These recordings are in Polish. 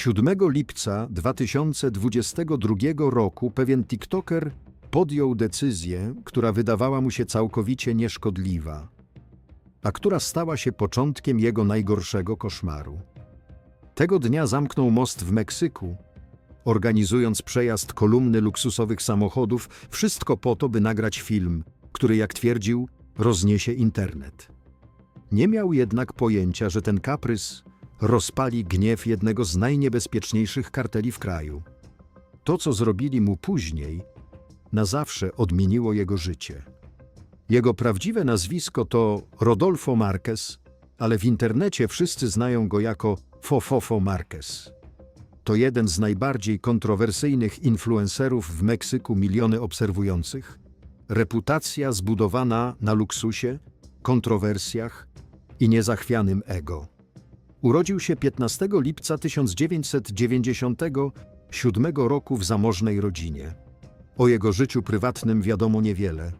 7 lipca 2022 roku pewien TikToker podjął decyzję, która wydawała mu się całkowicie nieszkodliwa, a która stała się początkiem jego najgorszego koszmaru. Tego dnia zamknął most w Meksyku, organizując przejazd kolumny luksusowych samochodów, wszystko po to, by nagrać film, który, jak twierdził, rozniesie internet. Nie miał jednak pojęcia, że ten kaprys rozpali gniew jednego z najniebezpieczniejszych karteli w kraju. To, co zrobili mu później, na zawsze odmieniło jego życie. Jego prawdziwe nazwisko to Rodolfo Marquez, ale w internecie wszyscy znają go jako Fofofo Marquez. To jeden z najbardziej kontrowersyjnych influencerów w Meksyku, miliony obserwujących. Reputacja zbudowana na luksusie, kontrowersjach i niezachwianym ego. Urodził się 15 lipca 1997 roku w zamożnej rodzinie. O jego życiu prywatnym wiadomo niewiele,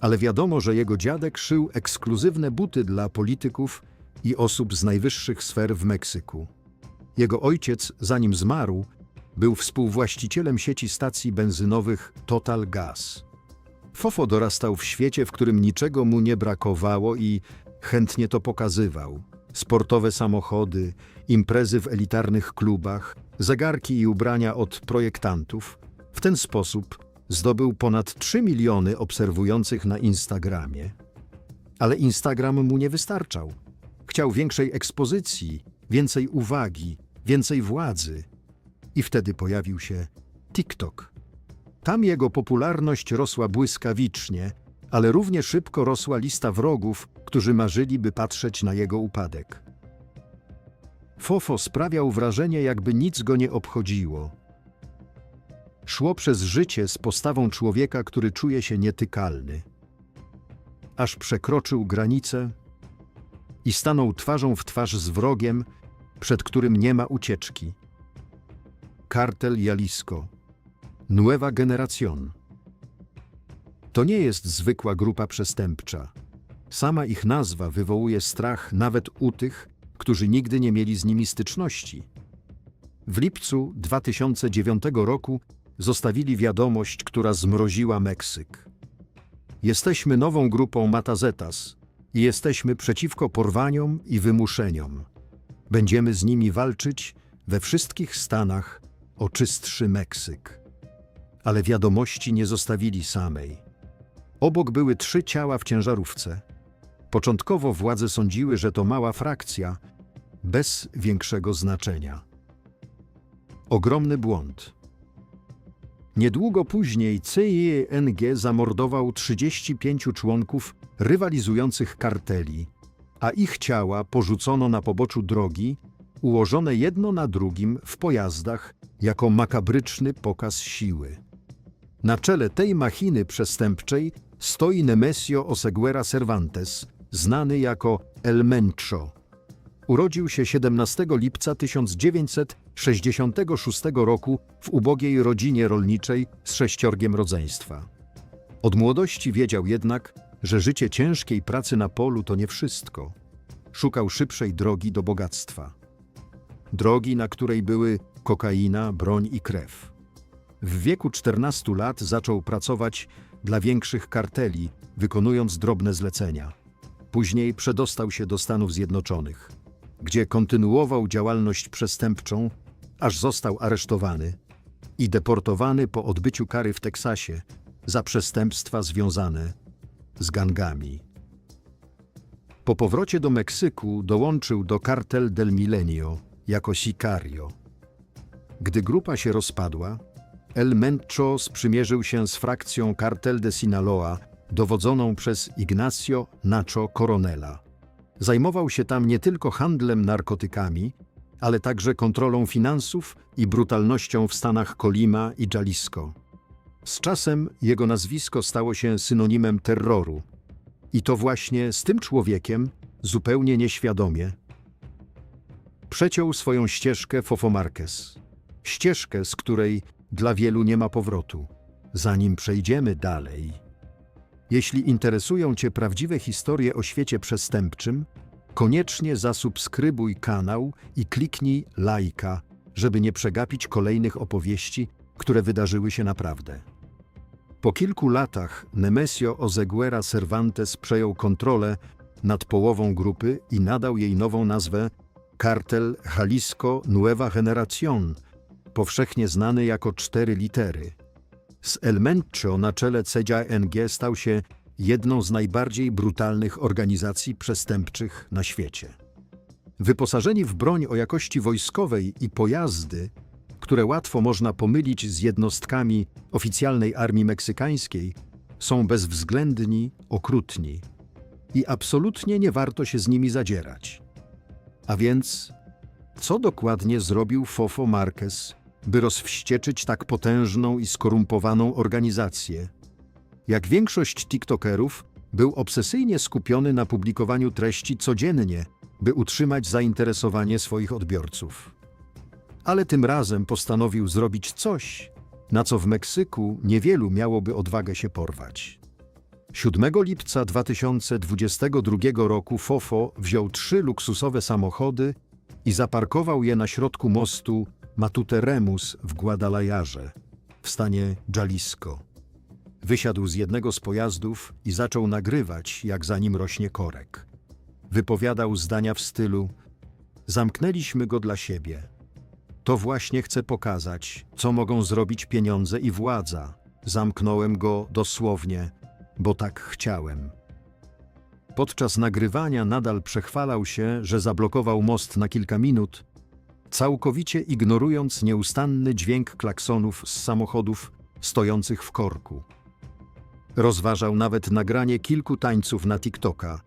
ale wiadomo, że jego dziadek szył ekskluzywne buty dla polityków i osób z najwyższych sfer w Meksyku. Jego ojciec, zanim zmarł, był współwłaścicielem sieci stacji benzynowych Total Gas. Fofo dorastał w świecie, w którym niczego mu nie brakowało i chętnie to pokazywał. Sportowe samochody, imprezy w elitarnych klubach, zegarki i ubrania od projektantów. W ten sposób zdobył ponad 3 miliony obserwujących na Instagramie. Ale Instagram mu nie wystarczał. Chciał większej ekspozycji, więcej uwagi, więcej władzy. I wtedy pojawił się TikTok. Tam jego popularność rosła błyskawicznie, ale równie szybko rosła lista wrogów, którzy marzyli, by patrzeć na jego upadek. Fofo sprawiał wrażenie, jakby nic go nie obchodziło. Szło przez życie z postawą człowieka, który czuje się nietykalny. Aż przekroczył granicę i stanął twarzą w twarz z wrogiem, przed którym nie ma ucieczki. Kartel Jalisco. Nueva Generación. To nie jest zwykła grupa przestępcza. Sama ich nazwa wywołuje strach nawet u tych, którzy nigdy nie mieli z nimi styczności. W lipcu 2009 roku zostawili wiadomość, która zmroziła Meksyk. Jesteśmy nową grupą Matazetas i jesteśmy przeciwko porwaniom i wymuszeniom. Będziemy z nimi walczyć we wszystkich stanach o czystszy Meksyk. Ale wiadomości nie zostawili samej. Obok były trzy ciała w ciężarówce. Początkowo władze sądziły, że to mała frakcja, bez większego znaczenia. Ogromny błąd. Niedługo później CING zamordował 35 członków rywalizujących karteli, a ich ciała porzucono na poboczu drogi, ułożone jedno na drugim w pojazdach jako makabryczny pokaz siły. Na czele tej machiny przestępczej stoi Nemesio Oseguera Cervantes, znany jako El Mencho. Urodził się 17 lipca 1966 roku w ubogiej rodzinie rolniczej z sześciorgiem rodzeństwa. Od młodości wiedział jednak, że życie ciężkiej pracy na polu to nie wszystko. Szukał szybszej drogi do bogactwa. Drogi, na której były kokaina, broń i krew. W wieku 14 lat zaczął pracować dla większych karteli, wykonując drobne zlecenia. Później przedostał się do Stanów Zjednoczonych, gdzie kontynuował działalność przestępczą, aż został aresztowany i deportowany po odbyciu kary w Teksasie za przestępstwa związane z gangami. Po powrocie do Meksyku dołączył do Cartel del Milenio jako sicario. Gdy grupa się rozpadła, El Mencho sprzymierzył się z frakcją Cartel de Sinaloa, dowodzoną przez Ignacio Nacho Coronela. Zajmował się tam nie tylko handlem narkotykami, ale także kontrolą finansów i brutalnością w stanach Colima i Jalisco. Z czasem jego nazwisko stało się synonimem terroru. I to właśnie z tym człowiekiem, zupełnie nieświadomie, przeciął swoją ścieżkę Fofo Marquez. Ścieżkę, z której dla wielu nie ma powrotu. Zanim przejdziemy dalej, jeśli interesują Cię prawdziwe historie o świecie przestępczym, koniecznie zasubskrybuj kanał i kliknij lajka, żeby nie przegapić kolejnych opowieści, które wydarzyły się naprawdę. Po kilku latach Nemesio Ozeguera Cervantes przejął kontrolę nad połową grupy i nadał jej nową nazwę Cartel Jalisco Nueva Generación, powszechnie znany jako cztery litery. Z El Mencho na czele CDNG stał się jedną z najbardziej brutalnych organizacji przestępczych na świecie. Wyposażeni w broń o jakości wojskowej i pojazdy, które łatwo można pomylić z jednostkami oficjalnej armii meksykańskiej, są bezwzględni, okrutni i absolutnie nie warto się z nimi zadzierać. A więc, co dokładnie zrobił Fofo Marquez, by rozwścieczyć tak potężną i skorumpowaną organizację? Jak większość TikTokerów, był obsesyjnie skupiony na publikowaniu treści codziennie, by utrzymać zainteresowanie swoich odbiorców. Ale tym razem postanowił zrobić coś, na co w Meksyku niewielu miałoby odwagę się porwać. 7 lipca 2022 roku Fofo wziął trzy luksusowe samochody i zaparkował je na środku mostu Matute Remus w Guadalajarze, w stanie Jalisco. Wysiadł z jednego z pojazdów i zaczął nagrywać, jak za nim rośnie korek. Wypowiadał zdania w stylu: Zamknęliśmy go dla siebie. To właśnie chcę pokazać, co mogą zrobić pieniądze i władza. Zamknąłem go dosłownie, bo tak chciałem. Podczas nagrywania nadal przechwalał się, że zablokował most na kilka minut, całkowicie ignorując nieustanny dźwięk klaksonów z samochodów stojących w korku. Rozważał nawet nagranie kilku tańców na TikToka,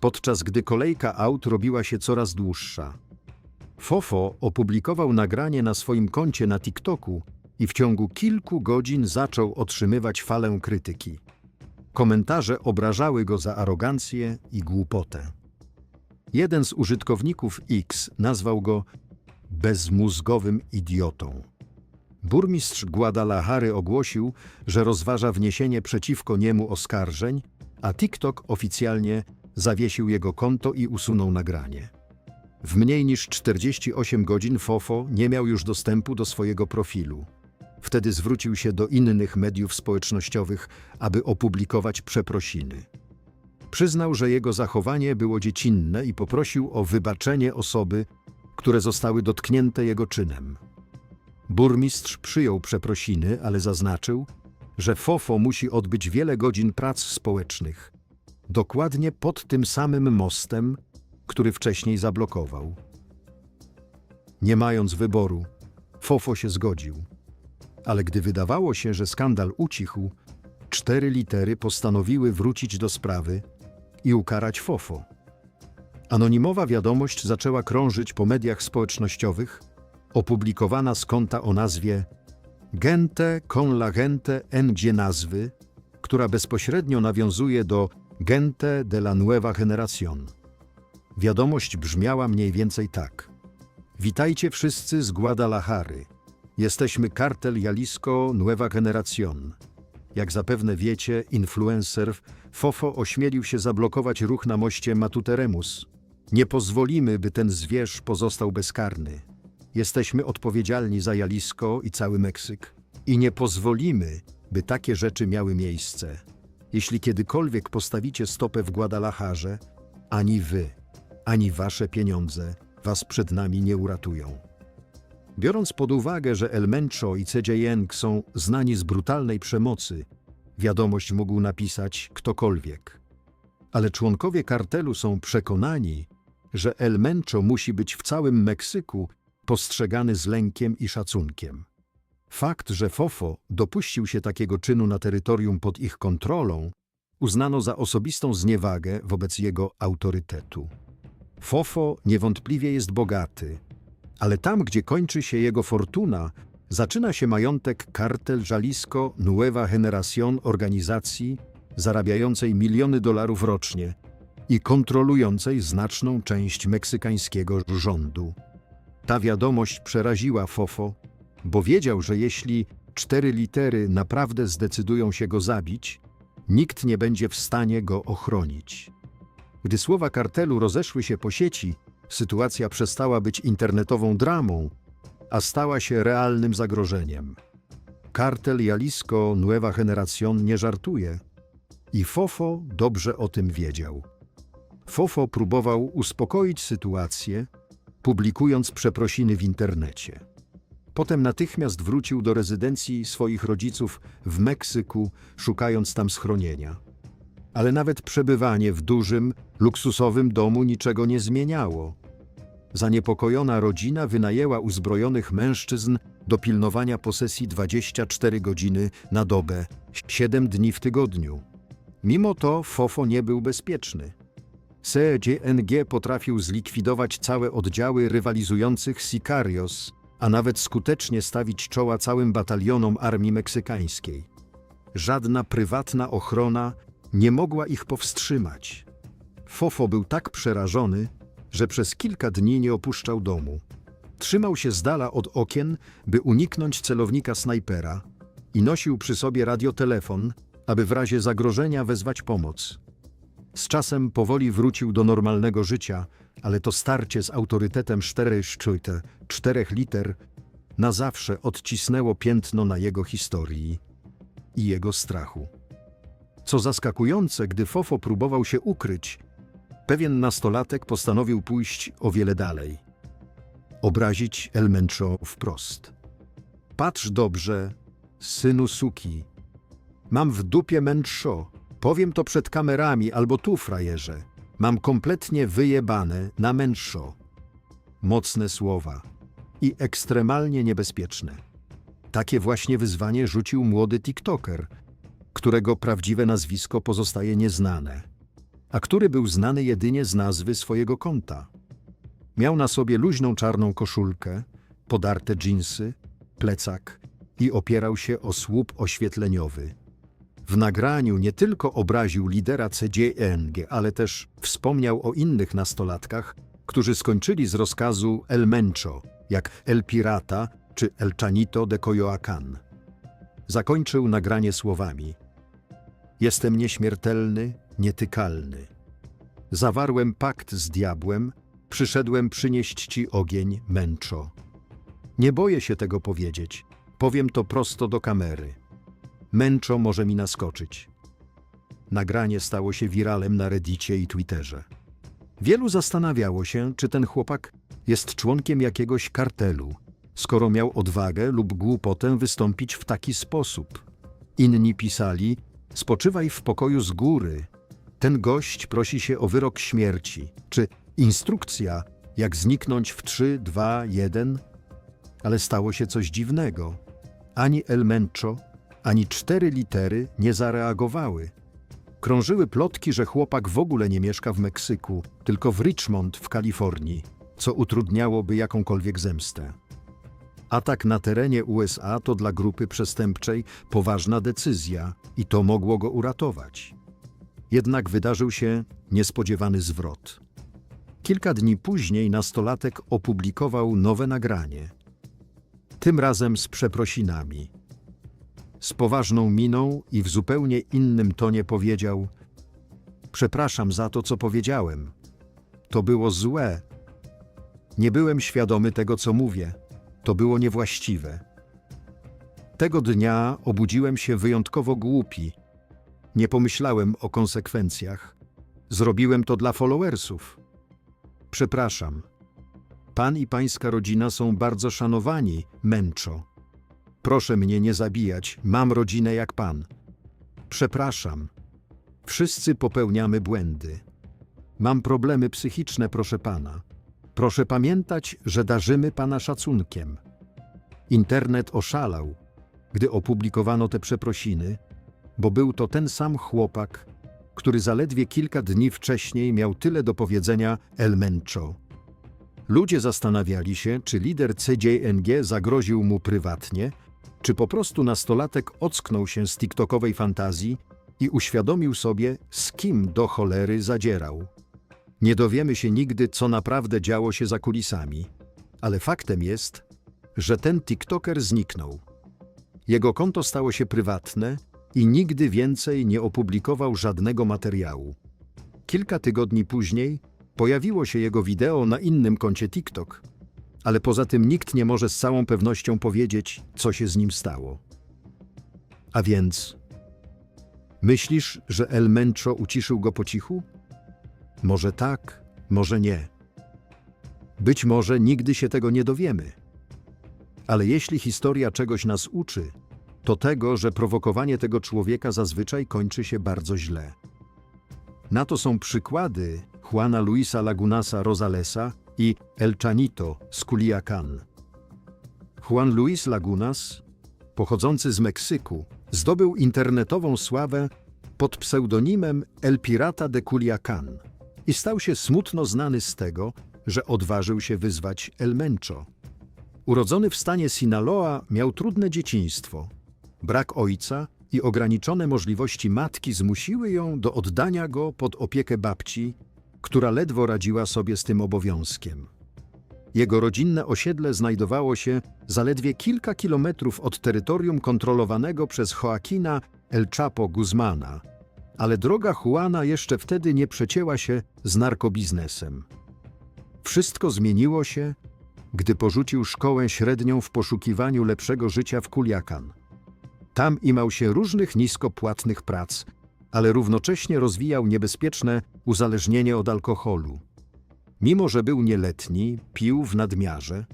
podczas gdy kolejka aut robiła się coraz dłuższa. Fofo opublikował nagranie na swoim koncie na TikToku i w ciągu kilku godzin zaczął otrzymywać falę krytyki. Komentarze obrażały go za arogancję i głupotę. Jeden z użytkowników X nazwał go bezmózgowym idiotą. Burmistrz Guadalajary ogłosił, że rozważa wniesienie przeciwko niemu oskarżeń, a TikTok oficjalnie zawiesił jego konto i usunął nagranie. W mniej niż 48 godzin Fofo nie miał już dostępu do swojego profilu. Wtedy zwrócił się do innych mediów społecznościowych, aby opublikować przeprosiny. Przyznał, że jego zachowanie było dziecinne i poprosił o wybaczenie osoby, które zostały dotknięte jego czynem. Burmistrz przyjął przeprosiny, ale zaznaczył, że Fofo musi odbyć wiele godzin prac społecznych, dokładnie pod tym samym mostem, który wcześniej zablokował. Nie mając wyboru, Fofo się zgodził. Ale gdy wydawało się, że skandal ucichł, cztery litery postanowiły wrócić do sprawy i ukarać Fofo. Anonimowa wiadomość zaczęła krążyć po mediach społecznościowych, opublikowana z konta o nazwie Gente con la gente en nazwy, która bezpośrednio nawiązuje do Gente de la Nueva Generación. Wiadomość brzmiała mniej więcej tak. Witajcie wszyscy z Guadalajary. Jesteśmy kartel Jalisco Nueva Generación. Jak zapewne wiecie, influencer Fofo ośmielił się zablokować ruch na moście Matuteremus. Nie pozwolimy, by ten zwierz pozostał bezkarny. Jesteśmy odpowiedzialni za Jalisco i cały Meksyk. I nie pozwolimy, by takie rzeczy miały miejsce. Jeśli kiedykolwiek postawicie stopę w Guadalajarze, ani wy, ani wasze pieniądze was przed nami nie uratują. Biorąc pod uwagę, że El Mencho i CJN są znani z brutalnej przemocy, wiadomość mógł napisać ktokolwiek. Ale członkowie kartelu są przekonani, że El Mencho musi być w całym Meksyku postrzegany z lękiem i szacunkiem. Fakt, że Fofo dopuścił się takiego czynu na terytorium pod ich kontrolą, uznano za osobistą zniewagę wobec jego autorytetu. Fofo niewątpliwie jest bogaty, ale tam, gdzie kończy się jego fortuna, zaczyna się majątek kartel Jalisco Nueva Generación organizacji zarabiającej miliony dolarów rocznie i kontrolującej znaczną część meksykańskiego rządu. Ta wiadomość przeraziła Fofo, bo wiedział, że jeśli cztery litery naprawdę zdecydują się go zabić, nikt nie będzie w stanie go ochronić. Gdy słowa kartelu rozeszły się po sieci, sytuacja przestała być internetową dramą a stała się realnym zagrożeniem. Kartel Jalisco Nueva Generación nie żartuje i Fofo dobrze o tym wiedział. Fofo próbował uspokoić sytuację, publikując przeprosiny w internecie. Potem natychmiast wrócił do rezydencji swoich rodziców w Meksyku, szukając tam schronienia. Ale nawet przebywanie w dużym, luksusowym domu niczego nie zmieniało. Zaniepokojona rodzina wynajęła uzbrojonych mężczyzn do pilnowania posesji 24 godziny na dobę, 7 dni w tygodniu. Mimo to Fofo nie był bezpieczny. CDNG potrafił zlikwidować całe oddziały rywalizujących Sicarios, a nawet skutecznie stawić czoła całym batalionom armii meksykańskiej. Żadna prywatna ochrona nie mogła ich powstrzymać. Fofo był tak przerażony, że przez kilka dni nie opuszczał domu. Trzymał się z dala od okien, by uniknąć celownika snajpera i nosił przy sobie radiotelefon, aby w razie zagrożenia wezwać pomoc. Z czasem powoli wrócił do normalnego życia, ale to starcie z autorytetem szczujte, czterech liter, na zawsze odcisnęło piętno na jego historii i jego strachu. Co zaskakujące, gdy Fofo próbował się ukryć, pewien nastolatek postanowił pójść o wiele dalej. Obrazić El Mencho wprost. Patrz dobrze, synu suki. Mam w dupie Mencho. Powiem to przed kamerami albo tu, frajerze. Mam kompletnie wyjebane na Mencho. Mocne słowa i ekstremalnie niebezpieczne. Takie właśnie wyzwanie rzucił młody TikToker, którego prawdziwe nazwisko pozostaje nieznane, a który był znany jedynie z nazwy swojego konta. Miał na sobie luźną czarną koszulkę, podarte dżinsy, plecak i opierał się o słup oświetleniowy. W nagraniu nie tylko obraził lidera CDNG, ale też wspomniał o innych nastolatkach, którzy skończyli z rozkazu El Mencho, jak El Pirata czy El Chanito de Coyoacán. Zakończył nagranie słowami: Jestem nieśmiertelny, nietykalny. Zawarłem pakt z diabłem, przyszedłem przynieść ci ogień, Mencho. Nie boję się tego powiedzieć, powiem to prosto do kamery. Mencho może mi naskoczyć. Nagranie stało się wiralem na Reddicie i Twitterze. Wielu zastanawiało się, czy ten chłopak jest członkiem jakiegoś kartelu, skoro miał odwagę lub głupotę wystąpić w taki sposób. Inni pisali: Spoczywaj w pokoju z góry. Ten gość prosi się o wyrok śmierci, czy instrukcja, jak zniknąć w 3, 2, 1. Ale stało się coś dziwnego. Ani El Mencho, ani cztery litery nie zareagowały. Krążyły plotki, że chłopak w ogóle nie mieszka w Meksyku, tylko w Richmond w Kalifornii, co utrudniałoby jakąkolwiek zemstę. Atak na terenie USA to dla grupy przestępczej poważna decyzja i to mogło go uratować. Jednak wydarzył się niespodziewany zwrot. Kilka dni później nastolatek opublikował nowe nagranie. Tym razem z przeprosinami. Z poważną miną i w zupełnie innym tonie powiedział: Przepraszam za to, co powiedziałem. To było złe. Nie byłem świadomy tego, co mówię. To było niewłaściwe. Tego dnia obudziłem się wyjątkowo głupi. Nie pomyślałem o konsekwencjach. Zrobiłem to dla followersów. Przepraszam. Pan i pańska rodzina są bardzo szanowani, męczo. Proszę mnie nie zabijać, mam rodzinę jak pan. Przepraszam. Wszyscy popełniamy błędy. Mam problemy psychiczne, proszę pana. Proszę pamiętać, że darzymy pana szacunkiem. Internet oszalał, gdy opublikowano te przeprosiny, bo był to ten sam chłopak, który zaledwie kilka dni wcześniej miał tyle do powiedzenia El Mencho. Ludzie zastanawiali się, czy lider CJNG zagroził mu prywatnie, czy po prostu nastolatek ocknął się z TikTokowej fantazji i uświadomił sobie, z kim do cholery zadzierał. Nie dowiemy się nigdy, co naprawdę działo się za kulisami, ale faktem jest, że ten TikToker zniknął. Jego konto stało się prywatne i nigdy więcej nie opublikował żadnego materiału. Kilka tygodni później pojawiło się jego wideo na innym koncie TikTok, ale poza tym nikt nie może z całą pewnością powiedzieć, co się z nim stało. A więc, myślisz, że El Mencho uciszył go po cichu? Może tak, może nie. Być może nigdy się tego nie dowiemy. Ale jeśli historia czegoś nas uczy, to tego, że prowokowanie tego człowieka zazwyczaj kończy się bardzo źle. Na to są przykłady Juana Luisa Lagunasa Rosalesa i El Chanito z Culiacán. Juan Luis Lagunas, pochodzący z Meksyku, zdobył internetową sławę pod pseudonimem El Pirata de Culiacán i stał się smutno znany z tego, że odważył się wyzwać El Mencho. Urodzony w stanie Sinaloa miał trudne dzieciństwo. Brak ojca i ograniczone możliwości matki zmusiły ją do oddania go pod opiekę babci, która ledwo radziła sobie z tym obowiązkiem. Jego rodzinne osiedle znajdowało się zaledwie kilka kilometrów od terytorium kontrolowanego przez Joaquina El Chapo Guzmana, ale droga Juana jeszcze wtedy nie przecięła się z narkobiznesem. Wszystko zmieniło się, gdy porzucił szkołę średnią w poszukiwaniu lepszego życia w Culiacan. Tam imał się różnych niskopłatnych prac, ale równocześnie rozwijał niebezpieczne uzależnienie od alkoholu. Mimo, że był nieletni, pił w nadmiarze,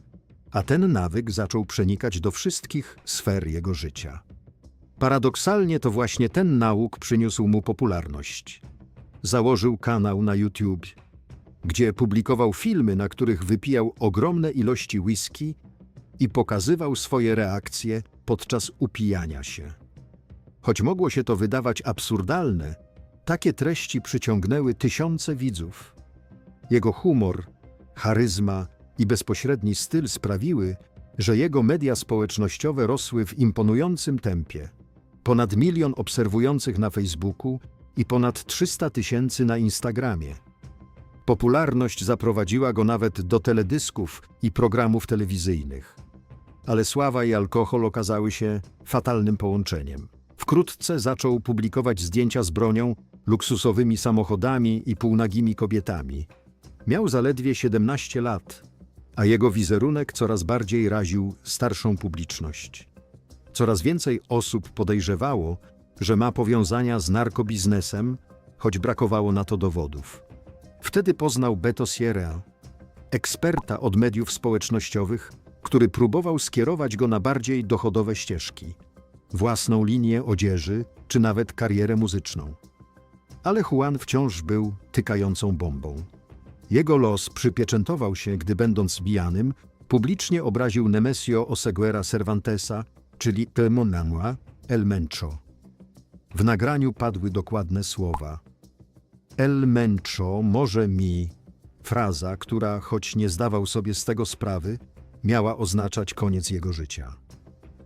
a ten nawyk zaczął przenikać do wszystkich sfer jego życia. Paradoksalnie to właśnie ten nauk przyniósł mu popularność. Założył kanał na YouTube, gdzie publikował filmy, na których wypijał ogromne ilości whisky i pokazywał swoje reakcje podczas upijania się. Choć mogło się to wydawać absurdalne, takie treści przyciągnęły tysiące widzów. Jego humor, charyzma i bezpośredni styl sprawiły, że jego media społecznościowe rosły w imponującym tempie. Ponad milion obserwujących na Facebooku i ponad 300 tysięcy na Instagramie. Popularność zaprowadziła go nawet do teledysków i programów telewizyjnych. Ale sława i alkohol okazały się fatalnym połączeniem. Wkrótce zaczął publikować zdjęcia z bronią, luksusowymi samochodami i półnagimi kobietami. Miał zaledwie 17 lat, a jego wizerunek coraz bardziej raził starszą publiczność. Coraz więcej osób podejrzewało, że ma powiązania z narkobiznesem, choć brakowało na to dowodów. Wtedy poznał Beto Sierra, eksperta od mediów społecznościowych, który próbował skierować go na bardziej dochodowe ścieżki, własną linię odzieży czy nawet karierę muzyczną. Ale Juan wciąż był tykającą bombą. Jego los przypieczętował się, gdy będąc bijanym, publicznie obraził Nemesio Oseguera Cervantesa, czyli Temonanua El Mencho. W nagraniu padły dokładne słowa. El Mencho może mi, fraza, która, choć nie zdawał sobie z tego sprawy, miała oznaczać koniec jego życia.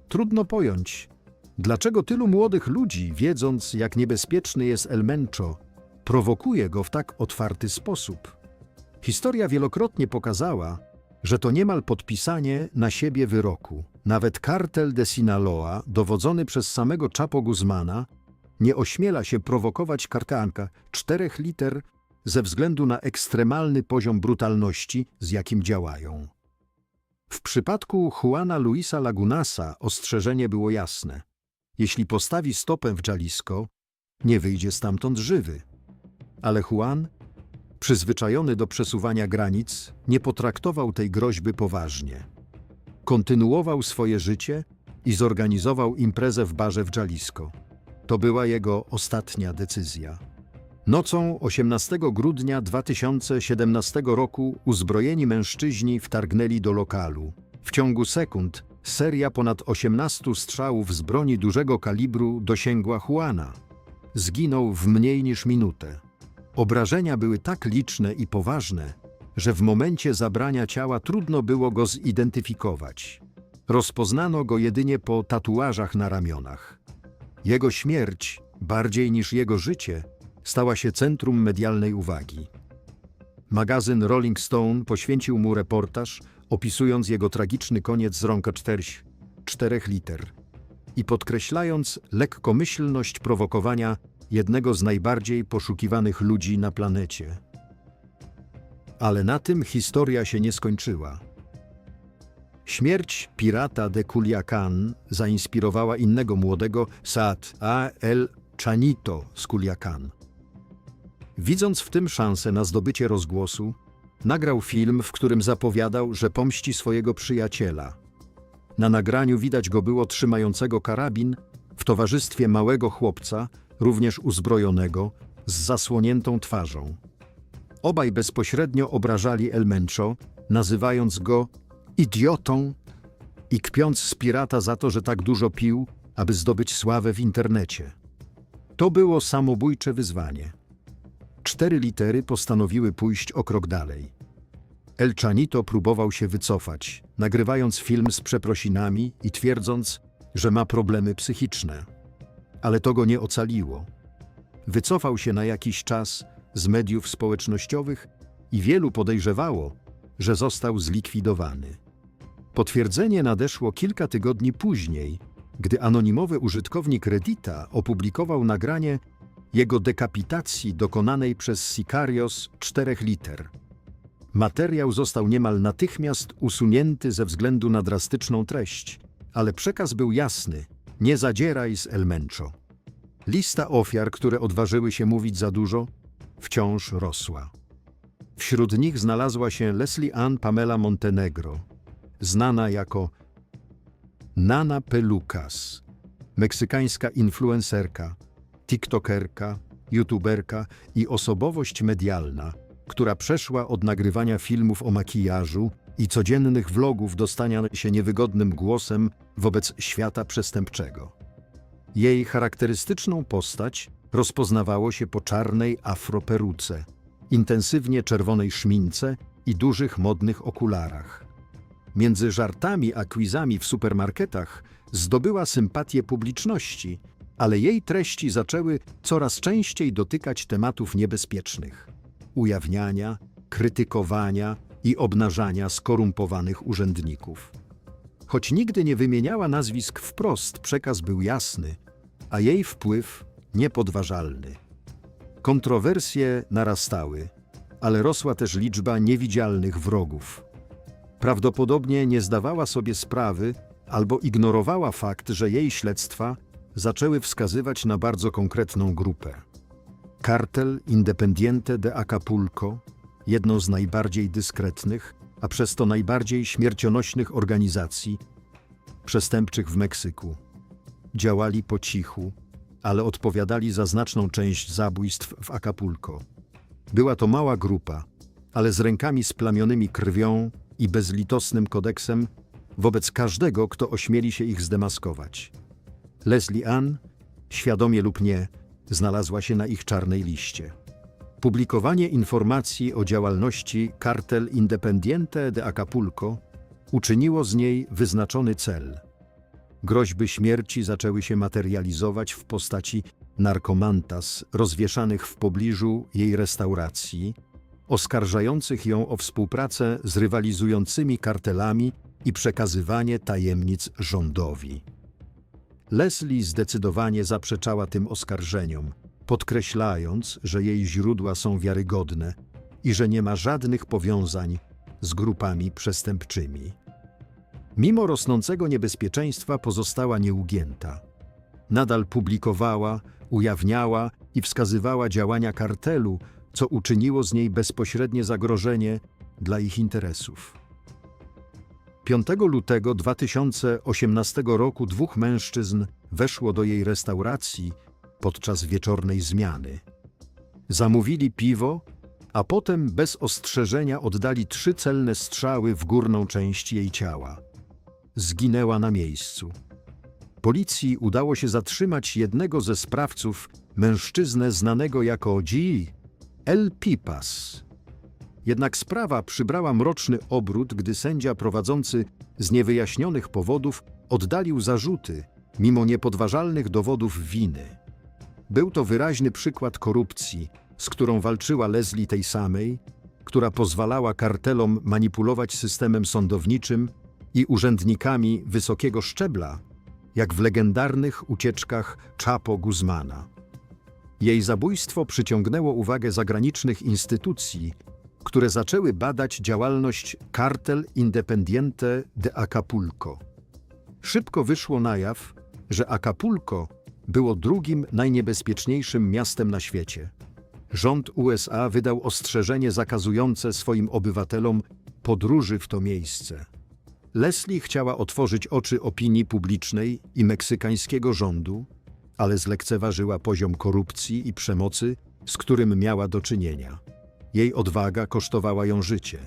Trudno pojąć, dlaczego tylu młodych ludzi, wiedząc jak niebezpieczny jest El Mencho, prowokuje go w tak otwarty sposób. Historia wielokrotnie pokazała, że to niemal podpisanie na siebie wyroku. Nawet kartel de Sinaloa, dowodzony przez samego Chapo Guzmana, nie ośmiela się prowokować karteanka czterech liter ze względu na ekstremalny poziom brutalności, z jakim działają. W przypadku Juana Luisa Lagunasa ostrzeżenie było jasne. Jeśli postawi stopę w Jalisco, nie wyjdzie stamtąd żywy. Ale Juan, przyzwyczajony do przesuwania granic, nie potraktował tej groźby poważnie. Kontynuował swoje życie i zorganizował imprezę w barze w Jalisco. To była jego ostatnia decyzja. Nocą 18 grudnia 2017 roku uzbrojeni mężczyźni wtargnęli do lokalu. W ciągu sekund seria ponad 18 strzałów z broni dużego kalibru dosięgła Juana. Zginął w mniej niż minutę. Obrażenia były tak liczne i poważne, że w momencie zabrania ciała trudno było go zidentyfikować. Rozpoznano go jedynie po tatuażach na ramionach. Jego śmierć, bardziej niż jego życie, stała się centrum medialnej uwagi. Magazyn Rolling Stone poświęcił mu reportaż, opisując jego tragiczny koniec z rąk czterś, czterech liter i podkreślając lekkomyślność prowokowania jednego z najbardziej poszukiwanych ludzi na planecie. Ale na tym historia się nie skończyła. Śmierć pirata de Culiacan zainspirowała innego młodego Saad A. El Chanito z Culiacan. Widząc w tym szansę na zdobycie rozgłosu, nagrał film, w którym zapowiadał, że pomści swojego przyjaciela. Na nagraniu widać go było trzymającego karabin w towarzystwie małego chłopca, również uzbrojonego, z zasłoniętą twarzą. Obaj bezpośrednio obrażali El Mencho, nazywając go idiotą i kpiąc z pirata za to, że tak dużo pił, aby zdobyć sławę w internecie. To było samobójcze wyzwanie. Cztery litery postanowiły pójść o krok dalej. El Chanito próbował się wycofać, nagrywając film z przeprosinami i twierdząc, że ma problemy psychiczne. Ale to go nie ocaliło. Wycofał się na jakiś czas z mediów społecznościowych i wielu podejrzewało, że został zlikwidowany. Potwierdzenie nadeszło kilka tygodni później, gdy anonimowy użytkownik Reddita opublikował nagranie jego dekapitacji dokonanej przez Sicarios czterech liter. Materiał został niemal natychmiast usunięty ze względu na drastyczną treść, ale przekaz był jasny: nie zadzieraj z El Mencho. Lista ofiar, które odważyły się mówić za dużo, wciąż rosła. Wśród nich znalazła się Leslie Ann Pamela Montenegro, znana jako Nana Pelucas, meksykańska influencerka, tiktokerka, youtuberka i osobowość medialna, która przeszła od nagrywania filmów o makijażu i codziennych vlogów do stania się niewygodnym głosem wobec świata przestępczego. Jej charakterystyczną postać rozpoznawało się po czarnej afroperuce, intensywnie czerwonej szmince i dużych modnych okularach. Między żartami a quizami w supermarketach zdobyła sympatię publiczności, ale jej treści zaczęły coraz częściej dotykać tematów niebezpiecznych ujawniania, krytykowania i obnażania skorumpowanych urzędników. Choć nigdy nie wymieniała nazwisk wprost, przekaz był jasny, a jej wpływ niepodważalny. Kontrowersje narastały, ale rosła też liczba niewidzialnych wrogów. Prawdopodobnie nie zdawała sobie sprawy albo ignorowała fakt, że jej śledztwa zaczęły wskazywać na bardzo konkretną grupę. Kartel Independiente de Acapulco, jedną z najbardziej dyskretnych, a przez to najbardziej śmiercionośnych organizacji przestępczych w Meksyku. Działali po cichu, ale odpowiadali za znaczną część zabójstw w Acapulco. Była to mała grupa, ale z rękami splamionymi krwią i bezlitosnym kodeksem wobec każdego, kto ośmieli się ich zdemaskować. Leslie Ann, świadomie lub nie, znalazła się na ich czarnej liście. Publikowanie informacji o działalności Cartel Independiente de Acapulco uczyniło z niej wyznaczony cel. Groźby śmierci zaczęły się materializować w postaci narkomantas rozwieszanych w pobliżu jej restauracji, oskarżających ją o współpracę z rywalizującymi kartelami i przekazywanie tajemnic rządowi. Leslie zdecydowanie zaprzeczała tym oskarżeniom, podkreślając, że jej źródła są wiarygodne i że nie ma żadnych powiązań z grupami przestępczymi. Mimo rosnącego niebezpieczeństwa pozostała nieugięta. Nadal publikowała, ujawniała i wskazywała działania kartelu, co uczyniło z niej bezpośrednie zagrożenie dla ich interesów. 5 lutego 2018 roku dwóch mężczyzn weszło do jej restauracji podczas wieczornej zmiany. Zamówili piwo, a potem bez ostrzeżenia oddali trzy celne strzały w górną część jej ciała. Zginęła na miejscu. Policji udało się zatrzymać jednego ze sprawców, mężczyznę znanego jako G. El Pipas. Jednak sprawa przybrała mroczny obrót, gdy sędzia prowadzący z niewyjaśnionych powodów oddalił zarzuty, mimo niepodważalnych dowodów winy. Był to wyraźny przykład korupcji, z którą walczyła Leslie tej samej, która pozwalała kartelom manipulować systemem sądowniczym i urzędnikami wysokiego szczebla, jak w legendarnych ucieczkach Chapo Guzmana. Jej zabójstwo przyciągnęło uwagę zagranicznych instytucji, które zaczęły badać działalność Cartel Independiente de Acapulco. Szybko wyszło na jaw, że Acapulco było drugim najniebezpieczniejszym miastem na świecie. Rząd USA wydał ostrzeżenie zakazujące swoim obywatelom podróży w to miejsce. Leslie chciała otworzyć oczy opinii publicznej i meksykańskiego rządu, ale zlekceważyła poziom korupcji i przemocy, z którym miała do czynienia. Jej odwaga kosztowała ją życie.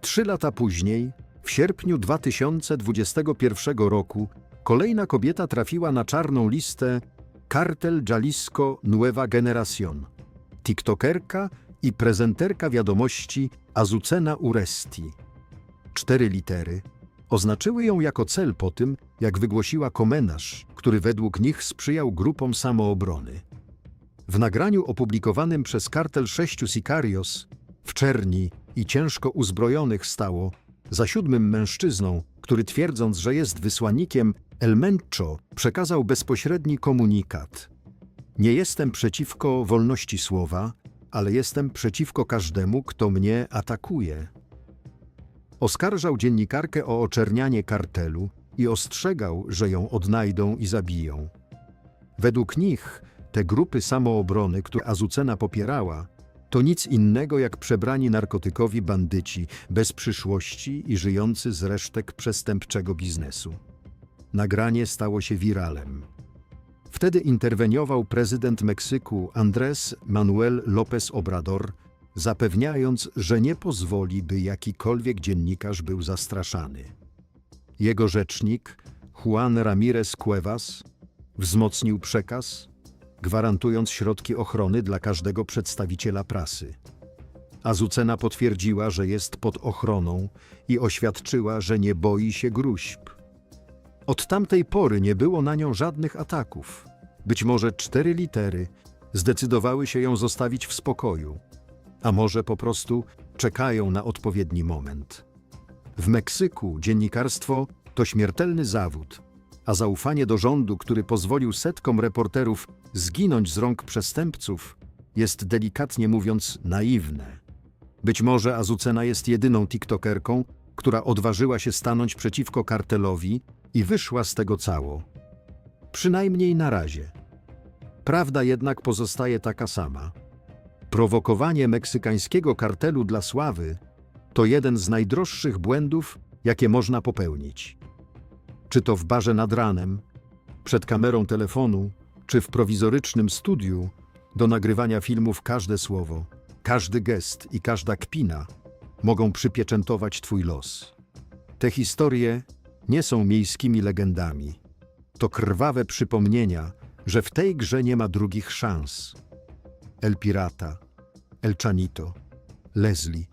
Trzy lata później, w sierpniu 2021 roku, kolejna kobieta trafiła na czarną listę Cartel Jalisco Nueva Generación. TikTokerka i prezenterka wiadomości Azucena Uresti. Cztery litery oznaczyły ją jako cel po tym, jak wygłosiła komentarz, który według nich sprzyjał grupom samoobrony. W nagraniu opublikowanym przez kartel sześciu Sicarios w czerni i ciężko uzbrojonych stało za siódmym mężczyzną, który twierdząc, że jest wysłannikiem El Mencho, przekazał bezpośredni komunikat. Nie jestem przeciwko wolności słowa, ale jestem przeciwko każdemu, kto mnie atakuje. Oskarżał dziennikarkę o oczernianie kartelu i ostrzegał, że ją odnajdą i zabiją. Według nich te grupy samoobrony, które Azucena popierała, to nic innego jak przebrani narkotykowi bandyci, bez przyszłości i żyjący z resztek przestępczego biznesu. Nagranie stało się wiralem. Wtedy interweniował prezydent Meksyku Andrés Manuel López Obrador, zapewniając, że nie pozwoli, by jakikolwiek dziennikarz był zastraszany. Jego rzecznik, Juan Ramírez Cuevas, wzmocnił przekaz, gwarantując środki ochrony dla każdego przedstawiciela prasy. Azucena potwierdziła, że jest pod ochroną i oświadczyła, że nie boi się gruźb. Od tamtej pory nie było na nią żadnych ataków. Być może cztery litery zdecydowały się ją zostawić w spokoju, a może po prostu czekają na odpowiedni moment. W Meksyku dziennikarstwo to śmiertelny zawód, a zaufanie do rządu, który pozwolił setkom reporterów zginąć z rąk przestępców, jest delikatnie mówiąc naiwne. Być może Azucena jest jedyną TikTokerką, która odważyła się stanąć przeciwko kartelowi i wyszła z tego cało. Przynajmniej na razie. Prawda jednak pozostaje taka sama. Prowokowanie meksykańskiego kartelu dla sławy to jeden z najdroższych błędów, jakie można popełnić. Czy to w barze nad ranem, przed kamerą telefonu, czy w prowizorycznym studiu, do nagrywania filmów każde słowo, każdy gest i każda kpina mogą przypieczętować Twój los. Te historie nie są miejskimi legendami. To krwawe przypomnienia, że w tej grze nie ma drugich szans. El Pirata, El Chanito, Leslie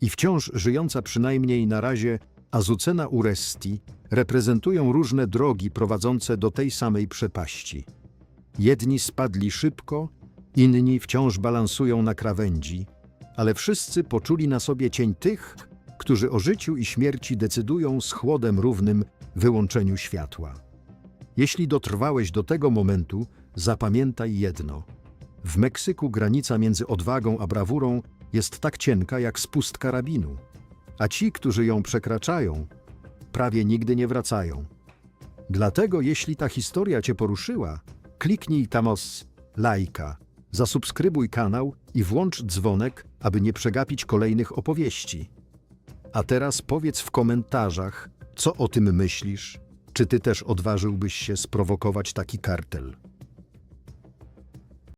i wciąż żyjąca przynajmniej na razie Azucena Uresti reprezentują różne drogi prowadzące do tej samej przepaści. Jedni spadli szybko, inni wciąż balansują na krawędzi, ale wszyscy poczuli na sobie cień tych, którzy o życiu i śmierci decydują z chłodem równym wyłączeniu światła. Jeśli dotrwałeś do tego momentu, zapamiętaj jedno. W Meksyku granica między odwagą a brawurą jest tak cienka jak spust karabinu, a ci, którzy ją przekraczają, prawie nigdy nie wracają. Dlatego, jeśli ta historia Cię poruszyła, kliknij tamos lajka, zasubskrybuj kanał i włącz dzwonek, aby nie przegapić kolejnych opowieści. A teraz powiedz w komentarzach, co o tym myślisz, czy ty też odważyłbyś się sprowokować taki kartel.